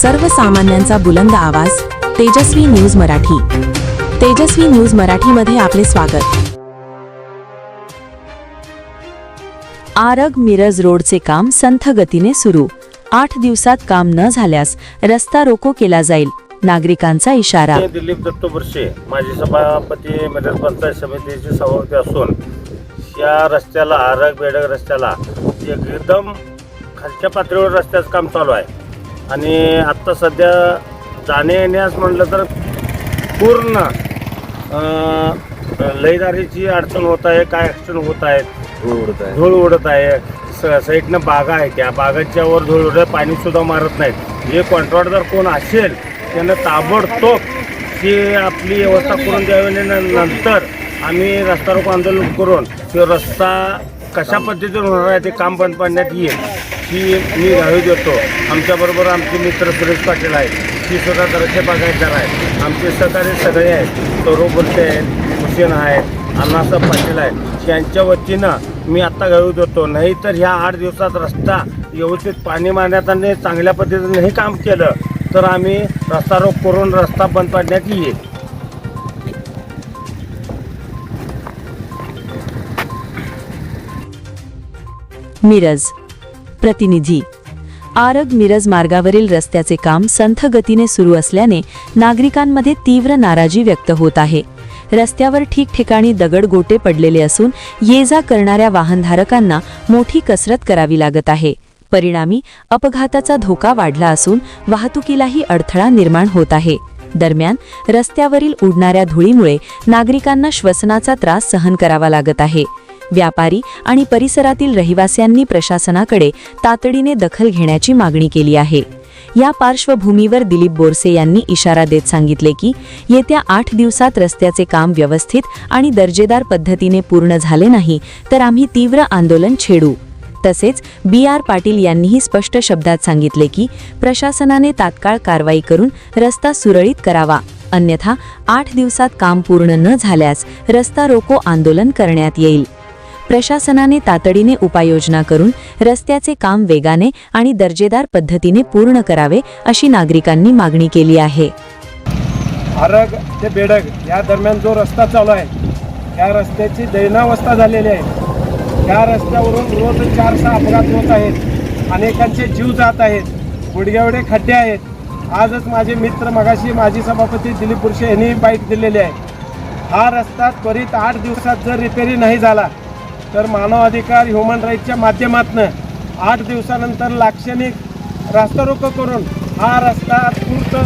सर्वसामान्यांचा बुलंद आवाज तेजस्वी न्यूज मराठी. तेजस्वी न्यूज मराठीमध्ये आपले स्वागत. आरग मिरज रोडचे काम संथ गतीने सुरू. आठ दिवसात काम न झाल्यास रस्ता रोको केला जाईल नागरिकांचा इशारा. मी दिलीप दत्त बुरशे माजी सभापती मिरज पंचायत समितीचे सभापती असून या रस्त्याला आरग बेडग रस्त्याला एकदम खालच्या पातळीवर रस्त्याचं काम चालू आहे. आणि आत्ता सध्या जाणे येण्यास म्हटलं तर पूर्ण लयदारीची अडचण होत आहे काय अडचण होत आहेत. धूळ उडत आहे. स- साईडनं बागा आहे त्या बागाच्या वर धूळ उडत पाणी सुद्धा मारत नाहीत. हे कॉन्ट्रॅक्टर कोण असेल त्यानं ताबडतोब ही आपली व्यवस्था करून द्यावी नंतर आम्ही रस्ता रोको आंदोलन करून तो रस्ता कशा पद्धतीने होणार आहे ते काम बंद पाडण्यात येईल. ही मी गावी देतो. आमच्याबरोबर आमचे मित्र सुरेश पाटील आहेत. ती सुद्धा दरचे बागायतदार आहेत. आमचे सहकारी सगळे आहेत. सौरभ बोलते आहेत हुसेन आहेत अण्णासाहेब पाटील आहेत. यांच्या वतीनं मी आत्ता गावी देतो. नाही तर ह्या आठ दिवसात रस्ता व्यवस्थित पाणी मारण्यात आणि चांगल्या पद्धतीने हे काम केलं तर आम्ही रस्ता रोख करून रस्ता बंद पाडण्यात येईल. मिरज प्रतिनिधी. आरग मिरज मार्गावरील रस्त्याचे काम संथ गतीने सुरू असल्याने नागरिकांमध्ये तीव्र नाराजी व्यक्त होत आहे. रस्त्यावर ठिकठिकाणी दगडगोटे पडलेले असून ये जा करणाऱ्या वाहनधारकांना मोठी कसरत करावी लागत आहे. परिणामी अपघाताचा धोका वाढला असून वाहतुकीलाही अडथळा निर्माण होत आहे. दरम्यान रस्त्यावरील उडणाऱ्या धुळीमुळे नागरिकांना श्वसनाचा त्रास सहन करावा लागत आहे. व्यापारी आणि परिसरातील रहिवास्यांनी प्रशासनाकडे तातडीने दखल घेण्याची मागणी केली आहे. या पार्श्वभूमीवर दिलीप बोरसे यांनी इशारा देत सांगितले की येत्या आठ दिवसात रस्त्याचे काम व्यवस्थित आणि दर्जेदार पद्धतीने पूर्ण झाले नाही तर आम्ही तीव्र आंदोलन छेडू. तसेच बी आर पाटील यांनीही स्पष्ट शब्दात सांगितले की प्रशासनाने तात्काळ कारवाई करून रस्ता सुरळीत करावा. अन्यथा आठ दिवसात काम पूर्ण न झाल्यास रस्ता रोको आंदोलन करण्यात येईल. प्रशासनाने तातडीने उपाययोजना करून रस्त्याचे काम वेगाने आणि दर्जेदार पद्धतीने पूर्ण करावे अशी नागरिकांनी मागणी केली आहे. आरग ते बेडग या दरम्यान जो रस्ता चालू आहे त्या रस्त्याची दैनावस्था झालेली आहे. या रस्त्यावरून रोज चार सहा अपघात होत आहेत अनेकांचे जीव जात आहेत गुडघ्यावडे खड्डे आहेत. आजच माझे मित्र मगाशी माजी सभापती दिलीप पुरुषे यांनी बाईट दिलेली आहे. हा रस्ता त्वरित आठ दिवसात जर रिपेरी नाही झाला तर मानव अधिकार ह्युमन राईटच्या माध्यमातून आठ दिवसानंतर लाक्षणिक रास्तारोको करून हा रस्ता पूर्ण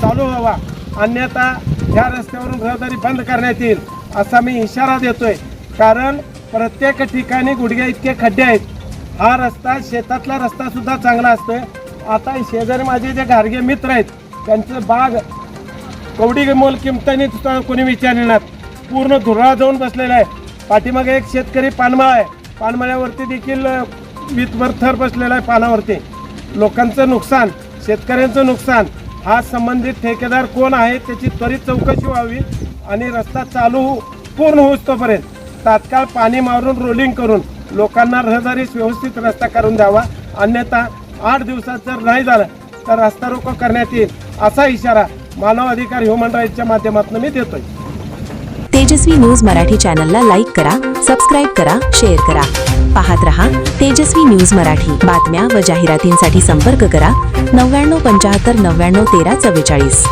चालू व्हावा. अन्यथा ह्या रस्त्यावरून रहदारी बंद करण्यात येईल असा मी इशारा देतोय. कारण प्रत्येक ठिकाणी गुडघ्या इतके खड्डे आहेत. हा रस्ता शेतातला रस्तासुद्धा चांगला असतोय. आता शेजारी माझे जे घारगे मित्र आहेत त्यांचं बाग कवडी मोल किमतानी सुद्धा कोणी विचारणार. पूर्ण धुराळ जाऊन बसलेला आहे. पाठीमागे एक शेतकरी पानमाळा आहे. पानमाळ्यावरती देखील अ, वीतभर थर बसलेला आहे पानावरती. लोकांचं नुकसान शेतकऱ्यांचं नुकसान हा संबंधित ठेकेदार कोण आहे त्याची त्वरित चौकशी व्हावी आणि रस्ता चालू हो-, पूर्ण होऊस तोपर्यंत. तात्काळ पाणी मारून रोलिंग करून लोकांना रहदारीस व्यवस्थित रस्ता करून द्यावा. अन्यथा आठ दिवसात जर नाही झालं तर रस्ता रोको करण्यात येईल असा इशारा मानव अधिकार ह्युमन राईटच्या माध्यमातून मी देतोय. तेजस्वी न्यूज मराठी चॅनलला लाईक करा सबस्क्राईब करा शेअर करा. पाहत रहा तेजस्वी न्यूज मराठी. बातम्या व जाहिरातींसाठी संपर्क करा नव्याण्णव पंचाहत्तर नव्याण्णव तेरा चव्वेचाळीस.